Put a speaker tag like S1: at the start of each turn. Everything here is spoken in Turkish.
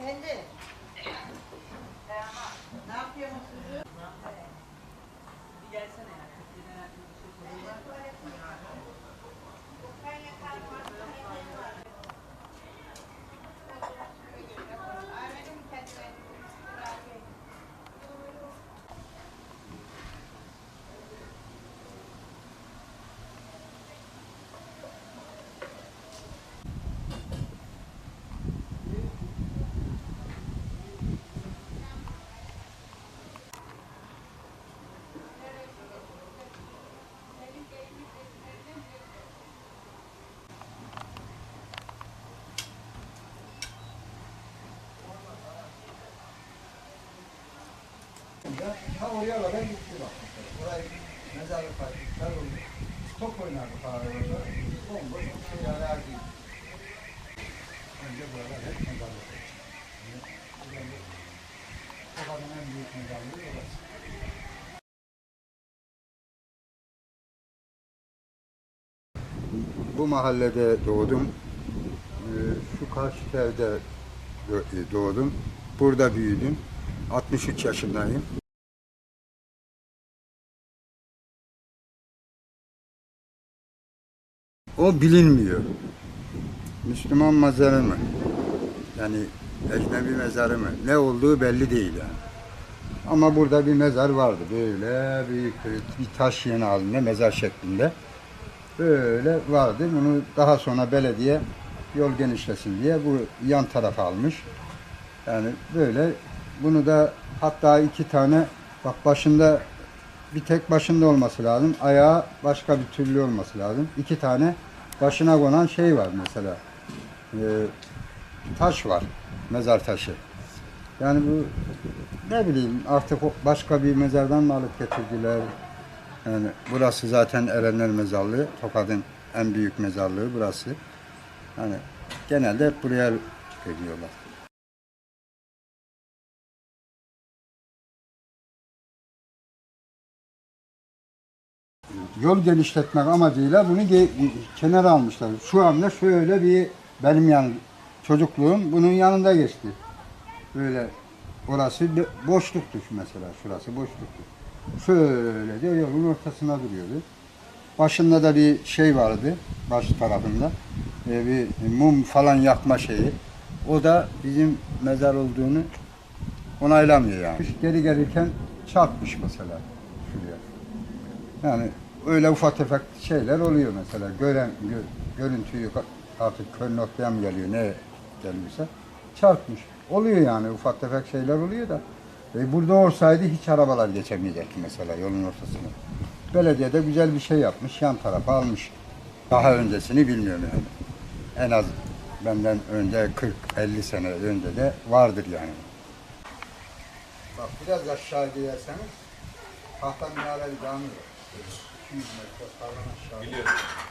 S1: Efendim? Ne
S2: Ta oraya kadar gitti bak. Orayı mezarlık parklar oldu. Top oynardı kahvede. Bomboş şey arardı. Önce buralar hep mezarlık. Oranın en büyük mezarlığı orası. Bu mahallede doğdum. Ee, Şu karşı dö- doğdum. Burada büyüdüm. 63 yaşındayım. O bilinmiyor. Müslüman mezarı mı? Yani ecnebi mezarı mı? Ne olduğu belli değil yani. Ama burada bir mezar vardı. Böyle büyük bir taş yeni halinde mezar şeklinde. Böyle vardı. Bunu daha sonra belediye yol genişlesin diye bu yan tarafa almış. Yani böyle bunu da hatta iki tane bak başında bir tek başında olması lazım. Ayağı başka bir türlü olması lazım. İki tane başına konan şey var mesela. Ee, taş var. Mezar taşı. Yani bu ne bileyim artık başka bir mezardan mı alıp getirdiler? Yani burası zaten Erenler Mezarlığı. Tokat'ın en büyük mezarlığı burası. Hani genelde buraya geliyorlar. Yol genişletmek amacıyla bunu ge- kenara almışlar. Şu anda şöyle bir benim yani çocukluğum bunun yanında geçti. Böyle orası boşluktu şu mesela şurası boşluktu. Şöyle de yolun ortasında duruyordu. Başında da bir şey vardı baş tarafında. Ee, bir mum falan yakma şeyi. O da bizim mezar olduğunu onaylamıyor yani. Geri gelirken çarpmış mesela şuraya. Yani öyle ufak tefek şeyler oluyor mesela. Gören gö- görüntüyü artık kör noktaya mı geliyor ne geliyorsa çarpmış. Oluyor yani ufak tefek şeyler oluyor da. E burada olsaydı hiç arabalar geçemeyecekti mesela yolun ortasına. Belediye de güzel bir şey yapmış. Yan tarafa almış. Daha öncesini bilmiyorum yani. En az benden önce 40-50 sene önce de vardır yani. Bak biraz aşağı giderseniz tahta minareli cami var. 200 metre falan aşağı.